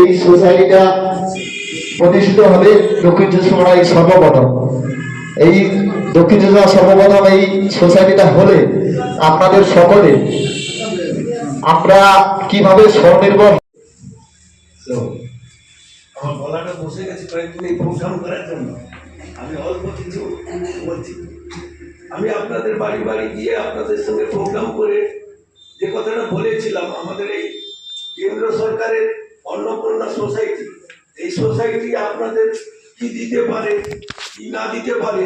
এই সোসাইটিটা প্রতিষ্ঠিত হবে দক্ষিণ চব্বিশ সর্বপ্রথম। এই দক্ষিণ চব্বিশ সর্বপ্রথম এই সোসাইটিটা হলে আপনাদের সকলে আমরা কীভাবে স্বনির্ভর আমার আমি আপনাদের বাড়ি বাড়ি গিয়ে আপনাদের সঙ্গে প্রোগ্রাম করে যে কথাটা বলেছিলাম, আমাদের এই কেন্দ্র সরকারের অন্নপূর্ণা সোসাইটি এই সোসাইটি আপনাদের কি দিতে পারে, কি না দিতে পারে,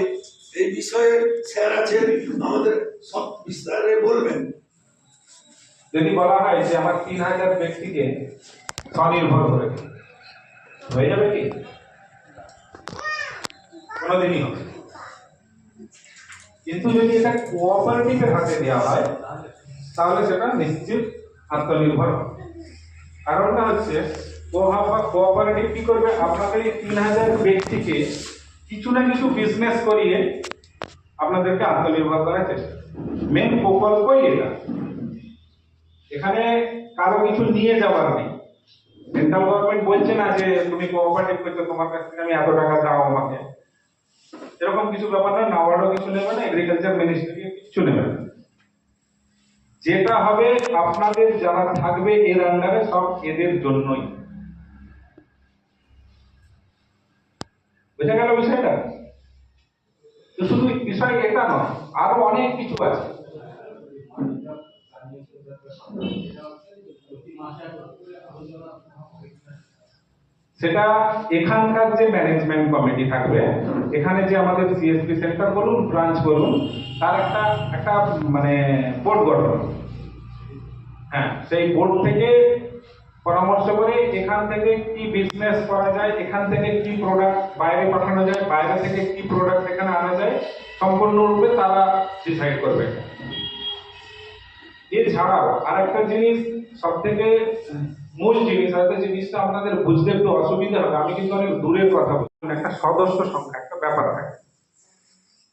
এই বিষয়ে স্যার আছেন, আমাদের সব বিস্তারে বলবেন। যদি বলা হয় যে আমার তিন হাজার ব্যক্তিকে স্বনির্ভর করে হয়ে যাবে কি? কোনোদিনই হবে কিন্তু যদি এটা কোঅপারেটিভের হাতে দেওয়া হয়, তাহলে সেটা নিশ্চিত আত্মনির্ভর হবে। কারণটা হচ্ছে কোঅপারেটিভ কি করবে? আপনাদের এই তিন হাজার ব্যক্তিকে কিছু না কিছু বিজনেস করিয়ে আপনাদেরকে আত্মনির্ভর করার চেষ্টা মেন প্রকল্পই এটা। এখানে কারও কিছু নিয়ে যাওয়ার নেই। সেন্ট্রাল গভর্নমেন্ট বলছে না যে, তুমি কোঅপারেটিভ করছ, তোমার কাছ থেকে আমি এত টাকা দাও আমাকে। এরকম কিছু ব্যাপার না নাওয়ার্ডও কিছু নেবে না এগ্রিকালচার মিনিস্ট্রি কিছু নেবে না। যেটা হবে আপনাদের যারা থাকবে এর আন্ডারে সব এদের জন্যই। বোঝা গেল বিষয়টা? তো শুধু বিষয় এটা নয়, আরও অনেক কিছু আছে। সেটা এখানকার যে ম্যানেজমেন্ট কমিটি থাকবে, এখানে যে আমাদের সিএসপি সেন্টার বলুন ব্রাঞ্চ বলুন, তার একটা একটা মানে বোর্ড গঠন। হ্যাঁ সেই বোর্ড থেকে পরামর্শ করে এখান থেকে কি বিজনেস করা যায়, এখান থেকে কি প্রোডাক্ট বাইরে পাঠানো যায়, বাইরে থেকে কি প্রোডাক্ট এখানে আনা যায়, সম্পূর্ণরূপে তারা ডিসাইড করবে। এছাড়াও আরেকটা জিনিস সব থেকে মূল জিনিস হয়তো জিনিসটা আপনাদের বুঝতে একটু অসুবিধা হবে। আমি কিন্তু অনেক দূরের কথা বলছি। একটা সদস্য সংখ্যা, একটা ব্যাপার থাকে।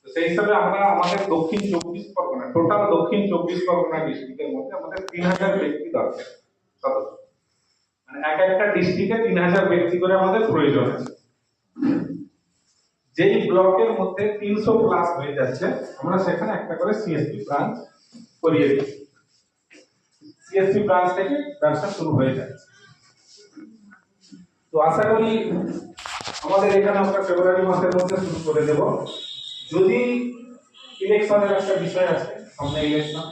তো সেই হিসাবে আমরা আমাদের দক্ষিণ চব্বিশ পরগনা টোটাল দক্ষিণ চব্বিশ পরগনা ডিস্ট্রিক্টের মধ্যে আমাদের তিন হাজার ব্যক্তি দরকার, সদস্য। মানে এক একটা ডিস্ট্রিক্টে তিন হাজার ব্যক্তি করে আমাদের প্রয়োজন আছে। যেই ব্লকের মধ্যে তিনশো প্লাস হয়ে যাচ্ছে, আমরা সেখানে একটা করে সিএসপি ব্রাঞ্চ করিয়ে দিই সিএসপি ব্রাঞ্চ থেকে ব্যবসা শুরু হয়ে যায়। তো আশা করি আমাদের এখানে আমরা ফেব্রুয়ারি মাসের মধ্যে শুরু করে দেব। যদি ইলেকশনের একটা বিষয় আছে সামনে ইলেকশন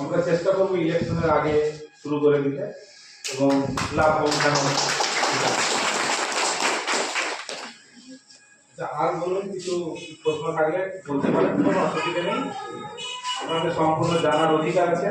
আমরা চেষ্টা করব ইলেকশনের আগে শুরু করে দিতে এবং লাভ আচ্ছা, আর বলুন কিছু প্রশ্ন থাকলে বলতে পারেন কোনো অসুবিধা নেই। আপনাদের সম্পূর্ণ জানার অধিকার আছে।